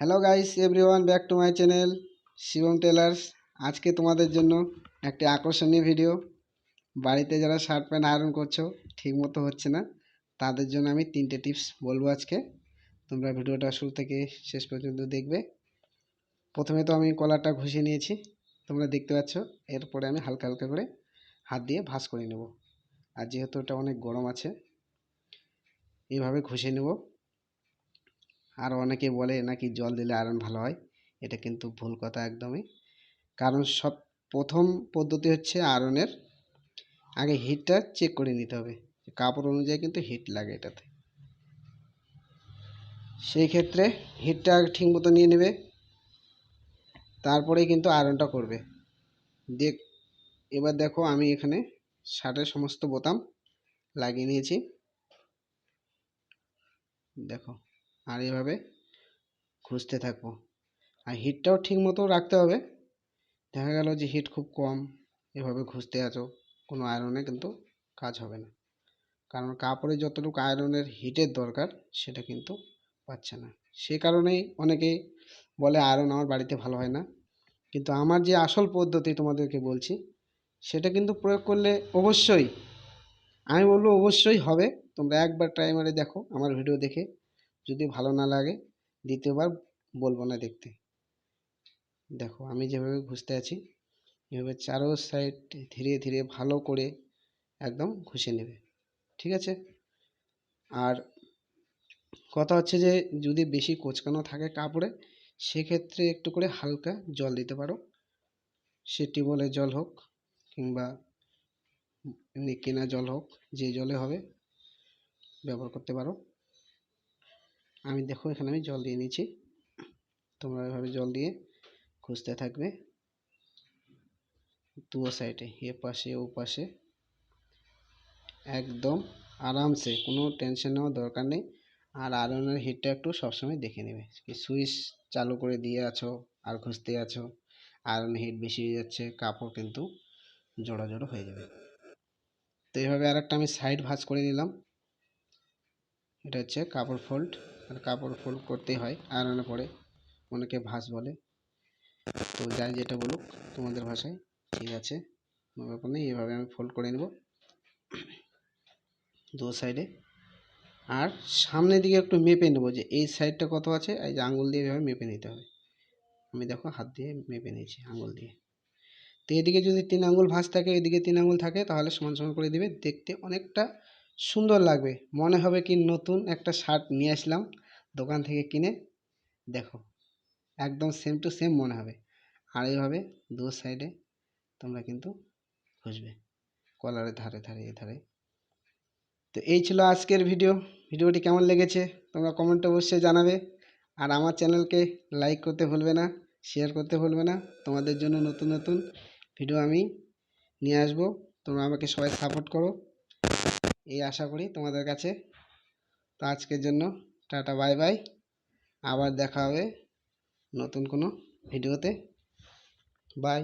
Hello guys everyone back to my channel Shivam Tailors আজকে তোমাদের জন্য একটি আকর্ষণীয় ভিডিও বাড়িতে যারা শার্ট প্যান্ট আয়রন করছ ঠিক মতো হচ্ছে না। তাদের জন্য আমি তিনটে টিপস বলব আজকে। তোমরা ভিডিওটা শুরু থেকে শেষ পর্যন্ত দেখবে। প্রথমে তো আমি কলারটা ঘষে নিয়েছি, তোমরা দেখতে পাচ্ছ। এরপরে আমি হালকা হালকা করে হাত দিয়ে ভাঁজ করে নেব। আর যেহেতু এটা অনেক গরম আছে এইভাবে ঘষে নেব। আর অনেকে বলে নাকি জল দিলে আয়রন ভালো হয়। এটা কিন্তু ভুল কথা একদমই। কারণ সব প্রথম পদ্ধতি হচ্ছে আয়রনের আগে হিটটা চেক করে নিতে হবে। কাপড় অনুযায়ী কিন্তু হিট লাগে এটাতে। সেই ক্ষেত্রে হিটটা ঠিক মতো নিয়ে নেবে। তারপরেই কিন্তু আয়রনটা করবে। দেখ এবার দেখো আমি এখানে শার্টের সমস্ত বোতাম লাগিয়ে নিয়েছি। দেখো। আর এভাবে খুঁজতে থাকব। আর হিটটাও ঠিক মতো রাখতে হবে। দেখা গেল যে হিট খুব কম, এভাবে খুঁজতে আছো, কোনো আয়রনে কিন্তু কাজ হবে না। কারণ কাপড়ে যতটুকু আয়রনের হিটের দরকার, সেটা কিন্তু পাচ্ছে না। সে কারণেই অনেকেই বলে আয়রন আমার বাড়িতে ভালো হয় না। কিন্তু আমার যে আসল পদ্ধতি তোমাদেরকে বলছি, সেটা কিন্তু প্রয়োগ করলে অবশ্যই, আমি বলব অবশ্যই হবে। তোমরা একবার ট্রাই মারে দেখো, আমার ভিডিও দেখে। যদি ভালো না লাগে, দ্বিতীয়বার বলব না দেখতে। দেখো, আমি যেভাবে ঘুষতে আছি, এভাবে চারো সাইড ধীরে ধীরে ভালো করে একদম ঘষে নেবে। ঠিক আছে? আর কথা হচ্ছে যে, যদি বেশি কোচকানো থাকে কাপড়ে, সেক্ষেত্রে একটু করে হালকা জল দিতে পারো। সে টিউবওয়েলের জল হোক, কিংবা এমনি কেনা জল হোক, যে জলে হবে, ব্যবহার করতে পারো। আমি দেখো এখানে আমি জল দিয়ে নিয়েছি তোমরা এভাবে জল দিয়ে খুঁজতে থাকবে। দুও সাইডে এ পাশে, ও পাশে। একদম আরামসে, কোনো টেনশন নেওয়ার দরকার নেই। আর আয়রনের হিটটা একটু সবসময় দেখে নেবে। সুইচ চালু করে দিয়ে আছো আর খুঁজতে আছো আয়রন হিট বেশি হয়ে যাচ্ছে, কাপড় কিন্তু জোড়া জোড়ো হয়ে যাবে। তো এইভাবে আর একটা আমি সাইড ভাঁজ করে নিলাম। এটা হচ্ছে কাপড় ফোল্ড আর কাপড় ফোল্ড করতেই হয়, আয়রনে পরে অনেকে ভাঁজ বলে। তো যাই যেটা বলুক, তোমাদের ভাষায়, ঠিক আছে, কোনো ব্যাপার নেই, এভাবে আমি ফোল্ড করে নেব। দু সাইডে আর সামনের দিকে একটু মেপে নেব যে এই সাইডটা কত আছে, এই যে আঙুল দিয়ে এভাবে মেপে নিতে হবে। আমি দেখো হাত দিয়ে মেপে নিয়েছি আঙুল দিয়ে। তো এদিকে যদি তিন আঙুল ভাঁজ থাকে, এদিকে তিন আঙুল থাকে, তাহলে সমান সমান করে দিবে। দেখতে অনেকটা সুন্দর লাগবে। মনে হবে কি নতুন একটা শার্ট নিয়ে আসলাম দোকান থেকে কিনে। দেখো, একদম সেম টু সেম মনে হবে। আর এইভাবে দু সাইডে তোমরা কিন্তু খুঁজবে কলারের ধারে ধারে, এ ধারে। তো এই ছিল আজকের ভিডিও ভিডিওটি কেমন লেগেছে তোমরা কমেন্টে অবশ্যই জানাবে। আর আমার চ্যানেলকে লাইক করতে ভুলবে না শেয়ার করতে ভুলবে না। তোমাদের জন্য নতুন নতুন ভিডিও আমি নিয়ে আসব। তোমরা আমাকে সবাই সাপোর্ট করো। এই আশা করি তোমাদের কাছে। তো আজকের জন্য টাটা, বাই বাই। আবার দেখা হবে নতুন কোনো ভিডিওতে। বাই।